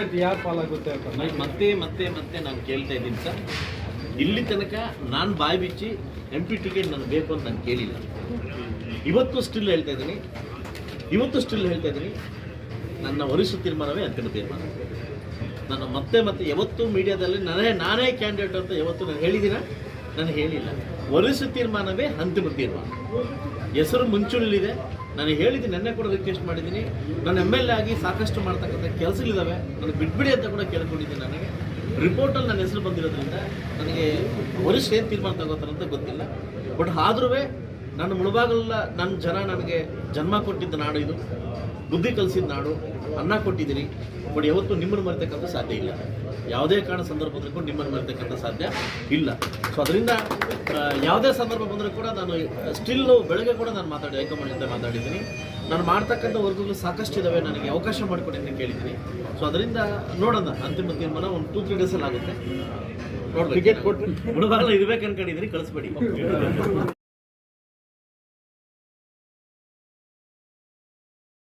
Ticket ಯಾರು ಪಾಲಾಗುತ್ತೆ ಅಂತ. ನಾನು ಮತ್ತೆ ಮತ್ತೆ ಮತ್ತೆ ನಾನು ಕೇಳ್ತಾ ಇದ್ದೀನಿ ಸರ್. ಇಲ್ಲಿ ತನಕ ನಾನು ಬಾಯಿ ಬಿಚ್ಚಿ ಎಂ ಪಿ ಟಿಕೆಟ್ ನನಗೆ ಬೇಕು ಅಂತ ನಾನು ಕೇಳಿಲ್ಲ. ಇವತ್ತು ಸ್ಟಿಲ್ ಹೇಳ್ತಾ ಇದ್ದೀನಿ. ಇವತ್ತು ಸ್ಟಿಲ್ ಹೇಳ್ತಾ ಇದ್ದೀನಿ. ನನ್ನ ವರಿಷ್ಠ ತೀರ್ಮಾನವೇ ಅಂತಿಮ ತೀರ್ಮಾನ. ನಾನು ಮತ್ತೆ ಮತ್ತೆ ಯಾವತ್ತೂ ಮೀಡಿಯಾದಲ್ಲಿ ನಾನೇ ನಾನೇ ಕ್ಯಾಂಡಿಡೇಟ್ ಅಂತ ಯಾವತ್ತೂ ನಾನು ಹೇಳಿದ್ದೀನ? ನಾನು ಹೇಳಿಲ್ಲ. ವರಿಷ್ಠ ತೀರ್ಮಾನವೇ ಅಂತಿಮ ತೀರ್ಮಾನ. ಹೆಸರು ಮುಂಚೂಣಿಲಿದೆ ನಾನು ಹೇಳಿದ್ದು ನೆನ್ನೆ ಕೂಡ ರಿಕ್ವೆಸ್ಟ್ ಮಾಡಿದ್ದೀನಿ. ನಾನು ಎಂ ಎಲ್ ಎ ಆಗಿ ಸಾಕಷ್ಟು ಮಾಡ್ತಕ್ಕಂಥ ಕೆಲಸಗಳಿದ್ದಾವೆ ನಾನು ಬಿಟ್ಬಿಡಿ ಅಂತ ಕೂಡ ಕೇಳ್ಕೊಂಡಿದ್ದೀನಿ ನನಗೆ. ರಿಪೋರ್ಟಲ್ಲಿ ನನ್ನ ಹೆಸರು ಬಂದಿರೋದ್ರಿಂದ ನನಗೆ ವರಿಷ್ಠ ಏನು ತೀರ್ಮಾನ ತಗೋತಾರಂತ ಗೊತ್ತಿಲ್ಲ. ಬಟ್ ಆದ್ರೂ ನನ್ನ ಮುಳುಬಾಗಲ್ಲ ನನ್ನ ಜನ ನನಗೆ ಜನ್ಮ ಕೊಟ್ಟಿದ್ದ ನಾಡು ಇದು. ಬುದ್ಧಿ ಕಲಿಸಿದ ನಾಡು. ಅನ್ನ ಕೊಟ್ಟಿದ್ದೀನಿ. ಬಟ್ ಯಾವತ್ತೂ ನಿಮ್ಮನ್ನು ಮರಿತಕ್ಕಂಥ ಸಾಧ್ಯ ಇಲ್ಲ. ಯಾವುದೇ ಕಾರಣ ಸಂದರ್ಭ ಬಂದರೂ ಕೂಡ ನಿಮ್ಮನ್ನು ಮರಿತಕ್ಕಂಥ ಸಾಧ್ಯ ಇಲ್ಲ. ಸೊ ಅದರಿಂದ ಯಾವುದೇ ಸಂದರ್ಭ ಬಂದರೂ ಕೂಡ ನಾನು ಸ್ಟಿಲ್ಲು ಬೆಳಗ್ಗೆ ಕೂಡ ನಾನು ಮಾತಾಡಿ ಹೈಕಮಾಂಡ್ ಜೊತೆ ಮಾತಾಡಿದ್ದೀನಿ. ನಾನು ಮಾಡ್ತಕ್ಕಂಥ ವರ್ಗಗಳು ಸಾಕಷ್ಟು ಇದ್ದಾವೆ ನನಗೆ ಅವಕಾಶ ಮಾಡಿಕೊಡಿ ಅಂತ ಕೇಳಿದ್ದೀನಿ. ಸೊ ಅದರಿಂದ ನೋಡೋಣ. ಅಂತಿಮ ತೀರ್ಮಾನ ಒಂದು ಟೂ ತ್ರೀ ಡೇಸಲ್ಲಿ ಆಗುತ್ತೆ. ನೋಡ್ಬೇಕು. ಟಿಕೆಟ್ ಕೊಟ್ಟು. ಮುಳುಬಾಗಲ ಇರ್ಬೇಕು ಅನ್ಕೊಂಡಿದ್ದೀನಿ. ಕಳಿಸ್ಬೇಡಿ.